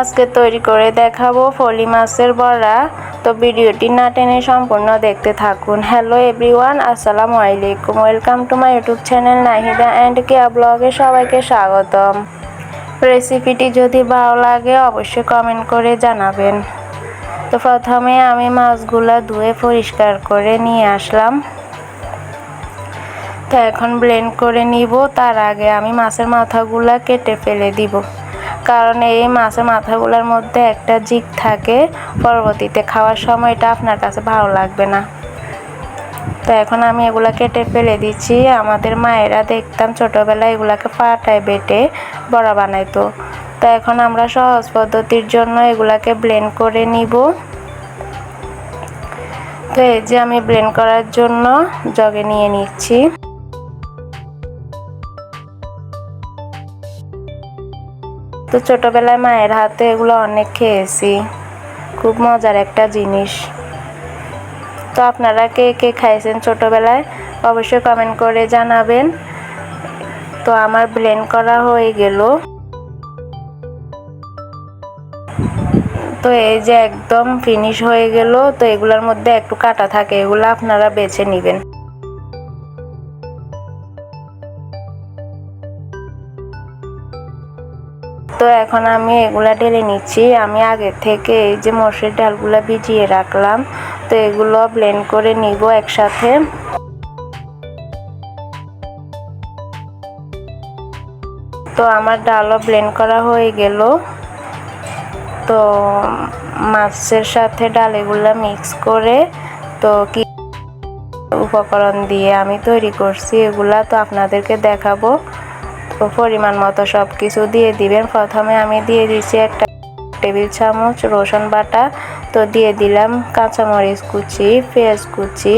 আজকে তৈরি করে দেখাবো ফলি মাছের বড়া। তো ভিডিওটি না টেনে সম্পূর্ণ দেখতে থাকুন। হ্যালো এভরিওয়ান আসসালামু আলাইকুম। Welcome to my YouTube channel Nahida and Keya ব্লগে সবাইকে স্বাগতম। রেসিপিটি যদি ভালো লাগে অবশ্যই কমেন্ট করে জানাবেন। তো প্রথমে আমি মাছগুলো ধুয়ে পরিষ্কার করে নিয়ে আসলাম। তো এখন ব্লেন্ড করে নিব। তার আগে আমি মাছের মাথাগুলা কেটে ফেলে দিব। কারণ এই মাছের মাথাগুলোর মধ্যে একটা জিক থাকে পরবর্তীতে খাওয়ার সময় এটা আপনার কাছে ভালো লাগবে না। তো এখন আমি এগুলা কেটে ফেলে দিচ্ছি। আমাদের মায়েরা দেখতাম ছোটোবেলায় এগুলাকে পাটায় বেটে বড়া বানাইতো। তো এখন আমরা সহজ পদ্ধতির জন্য এগুলাকে ব্লেন্ড করে নিব। তো এই যে আমি ব্লেন্ড করার জন্য জগে নিয়ে নিচ্ছি। তো ছোটোবেলায় মায়ের হাতে এগুলো অনেক খেয়েছি। খুব মজার একটা জিনিস। তো আপনারা কে কে খাইছেন ছোটোবেলায় অবশ্যই কমেন্ট করে জানাবেন। তো আমার ব্লেন্ড করা হয়ে গেল। তো এই যে একদম ফিনিশ হয়ে গেল, তো এগুলোর মধ্যে একটু কাটা থাকে, এগুলো আপনারা বেছে নেবেন। তো এখন আমি এগুলা ঢেলে নিচ্ছি। আমি আগে থেকে এই যে মসুর ডালগুলো ভিজিয়ে রাখলাম। তো এগুলো ব্লেন্ড করে নিব একসাথে। তো আমার ডালও ব্লেন্ড করা হয়ে গেল। তো মাছের সাথে ডাল এগুলো মিক্স করে তো কি উপকরণ দিয়ে আমি তৈরি করছি এগুলা তো আপনাদেরকে দেখাবো। পরিমাণ মতো সব কিছু দিয়ে দিবেন। প্রথমে আমি দিয়ে দিচ্ছি একটা টেবিল চামচ, রসুন বাটা। তো দিয়ে দিলাম কাঁচামরিচ কুচি, পেঁয়াজ কুচি।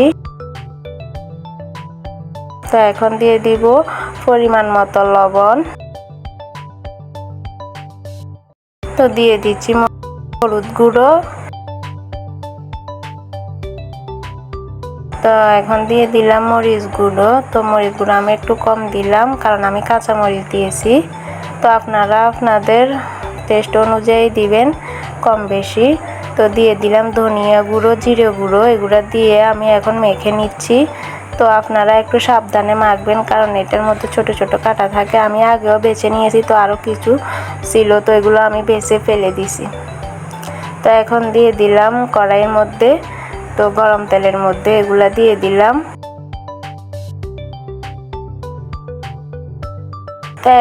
তো এখন দিয়ে দিব পরিমাণ মতো লবণ। তো দিয়ে দিচ্ছি হলুদ গুঁড়ো। তো এখন দিয়ে দিলাম মরিচ গুঁড়ো তো মরিচ গুঁড়ো আমি একটু কম দিলাম, কারণ আমি কাঁচা মরিচ দিয়েছি। তো আপনারা আপনাদের টেস্ট অনুযায়ী দিবেন, কম বেশি। তো দিয়ে দিলাম ধনিয়া গুঁড়ো, জিরে গুঁড়ো, এগুলো দিয়ে আমি এখন মেখে নিচ্ছি। তো আপনারা একটু সাবধানে মাখবেন, কারণ এটার মধ্যে ছোট ছোট কাটা থাকে। আমি আগেও বেছে নিয়েছি, তো আরও কিছু ছিল, তো এগুলো আমি বেছে ফেলে দিছি। তো এখন দিয়ে দিলাম কড়াইয়ের মধ্যে তো গরম তেলের মধ্যে এগুলা দিয়ে দিলাম।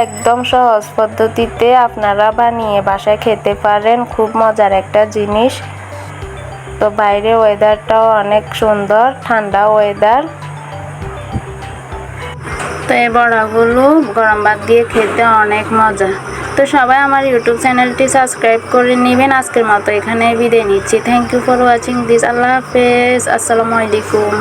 একদম সহজ পদ্ধতিতে আপনারা বানিয়ে বাসায় খেতে পারেন, খুব মজার একটা জিনিস। তো বাইরে ওয়েদারটাও অনেক সুন্দর, ঠান্ডা ওয়েদার। তো এই বড়াগুলো গরম ভাত দিয়ে খেতে অনেক মজা। তো সবাই আমার ইউটিউব চ্যানেলটি সাবস্ক্রাইব করে নেবেন। আজকের মতো এখানে বিদায় নিচ্ছি। Thank you for watching this আল্লাহ হাফেজ। আসসালামু আলাইকুম।